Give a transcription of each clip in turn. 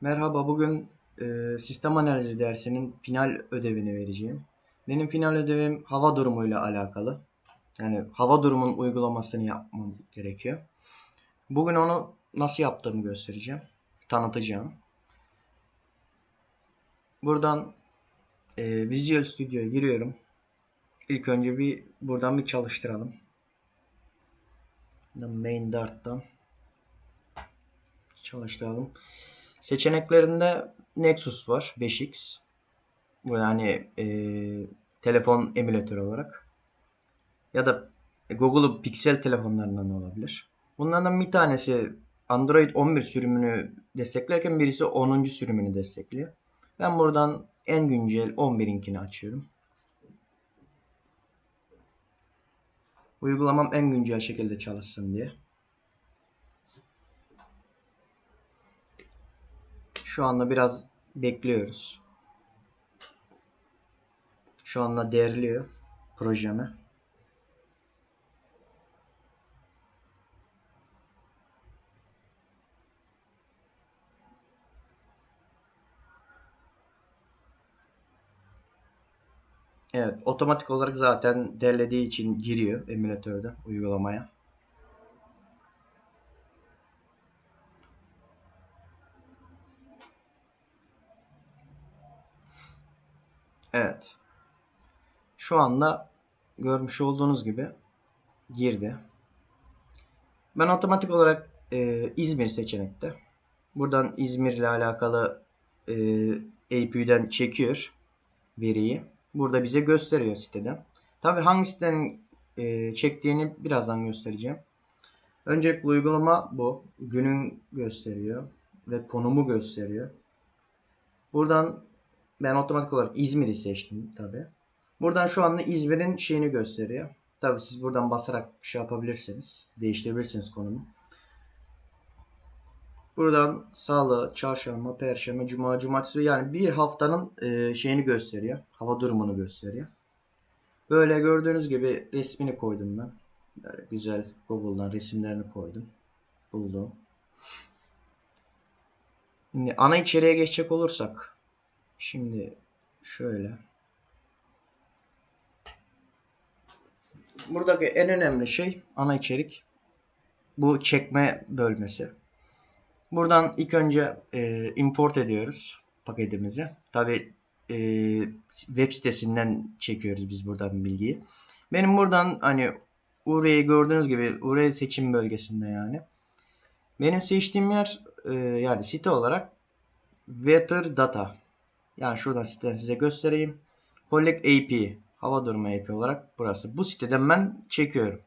Merhaba, bugün e, sistem analizi dersinin final ödevini vereceğim. Benim final ödevim hava durumuyla alakalı. Yani hava durumun uygulamasını yapmam gerekiyor. Bugün onu nasıl yaptığımı göstereceğim, tanıtacağım. Buradan e, Visual Studio'ya giriyorum. İlk önce bir buradan bir çalıştıralım. Main Dart'tan çalıştıralım. Seçeneklerinde Nexus var 5X. Bu yani e, telefon emülatörü olarak. Ya da Google'un Pixel telefonlarından olabilir. Bunlardan bir tanesi Android 11 sürümünü desteklerken birisi 10. sürümünü destekliyor. Ben buradan en güncel 11'inkini açıyorum. Uygulamam en güncel şekilde çalışsın diye. Şu anda biraz bekliyoruz. Şu anda derliyor projemi. Evet, otomatik olarak zaten derlediği için giriyor emülatörde uygulamaya. Evet. Şu anda görmüş olduğunuz gibi girdi. Ben otomatik olarak e, İzmir seçenekte. Buradan İzmir ile alakalı e, APU'den çekiyor veriyi. Burada bize gösteriyor siteden. Tabi hangi siteden e, çektiğini birazdan göstereceğim. Öncelikle uygulama bu. Günün gösteriyor ve konumu gösteriyor. Buradan ben otomatik olarak İzmir'i seçtim tabi. Buradan şu anda İzmir'in şeyini gösteriyor. Tabi siz buradan basarak şey yapabilirsiniz. Değiştirebilirsiniz konumu. Buradan salı, çarşamba, perşembe, cuma, cumartesi yani bir haftanın e, şeyini gösteriyor. Hava durumunu gösteriyor. Böyle gördüğünüz gibi resmini koydum ben. Böyle güzel Google'dan resimlerini koydum. Buldum. Şimdi ana içeriğe geçecek olursak. Şimdi şöyle. Buradaki en önemli şey ana içerik. Bu çekme bölmesi. Buradan ilk önce e, import ediyoruz paketimizi. Tabi e, web sitesinden çekiyoruz biz buradan bilgiyi. Benim buradan hani Ure'yi gördüğünüz gibi Ure seçim bölgesinde yani. Benim seçtiğim yer e, yani site olarak Weather Data. Yani şuradan siteden size göstereyim. Collect AP. Hava durumu AP olarak burası. Bu siteden ben çekiyorum.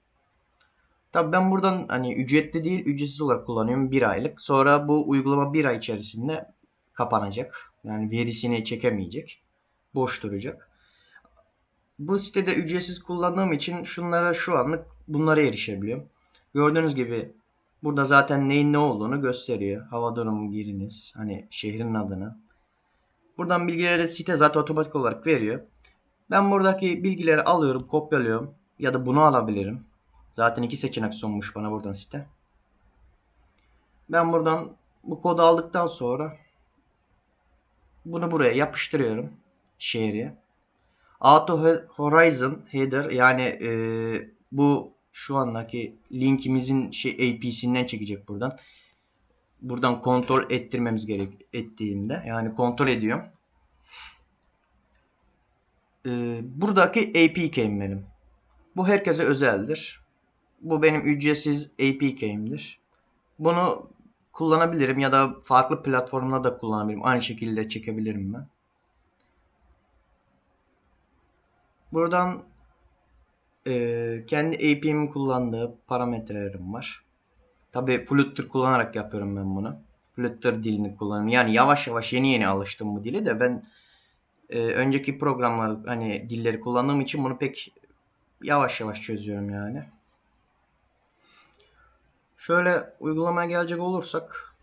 Tabii ben buradan hani ücretli değil ücretsiz olarak kullanıyorum bir aylık. Sonra bu uygulama bir ay içerisinde kapanacak. Yani verisini çekemeyecek. Boş duracak. Bu sitede ücretsiz kullandığım için şunlara şu anlık bunlara erişebiliyorum. Gördüğünüz gibi burada zaten neyin ne olduğunu gösteriyor. Hava durumu giriniz. Hani şehrin adını. Buradan bilgileri site zaten otomatik olarak veriyor. Ben buradaki bilgileri alıyorum, kopyalıyorum. Ya da bunu alabilirim. Zaten iki seçenek sunmuş bana buradan site. Ben buradan bu kodu aldıktan sonra bunu buraya yapıştırıyorum. Şehri. Auto Horizon header yani e, bu şu andaki linkimizin şey AP'sinden çekecek buradan. Buradan kontrol ettirmemiz gerek ettiğimde yani kontrol ediyorum. E, buradaki AP key'im benim. Bu herkese özeldir. Bu benim ücretsiz AP key'imdir. Bunu kullanabilirim ya da farklı platformda da kullanabilirim. Aynı şekilde çekebilirim ben. Buradan e, kendi AP'min kullandığı parametrelerim var. Tabi Flutter kullanarak yapıyorum ben bunu. Flutter dilini kullanıyorum. Yani yavaş yavaş yeni yeni alıştım bu dile de ben e, önceki programlar hani dilleri kullandığım için bunu pek yavaş yavaş çözüyorum yani. Şöyle uygulamaya gelecek olursak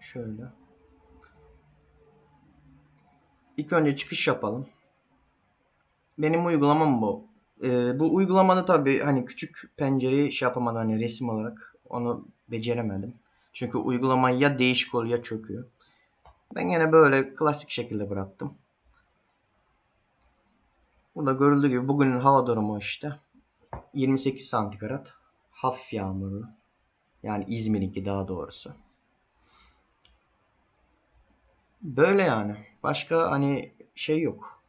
şöyle İlk önce çıkış yapalım. Benim uygulamam bu. Ee, bu uygulamada tabi hani küçük pencereyi şey yapamadım hani resim olarak onu beceremedim. Çünkü uygulama ya değişik oluyor ya çöküyor. Ben yine böyle klasik şekilde bıraktım. Burada görüldüğü gibi bugünün hava durumu işte 28 santigrat. Hafif yağmurlu. Yani İzmir'inki daha doğrusu. Böyle yani. Başka hani şey yok.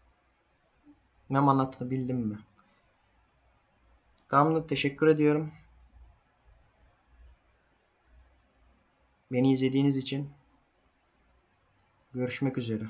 Ne anlatabildim mi? Tamamdır. Teşekkür ediyorum. Beni izlediğiniz için görüşmek üzere.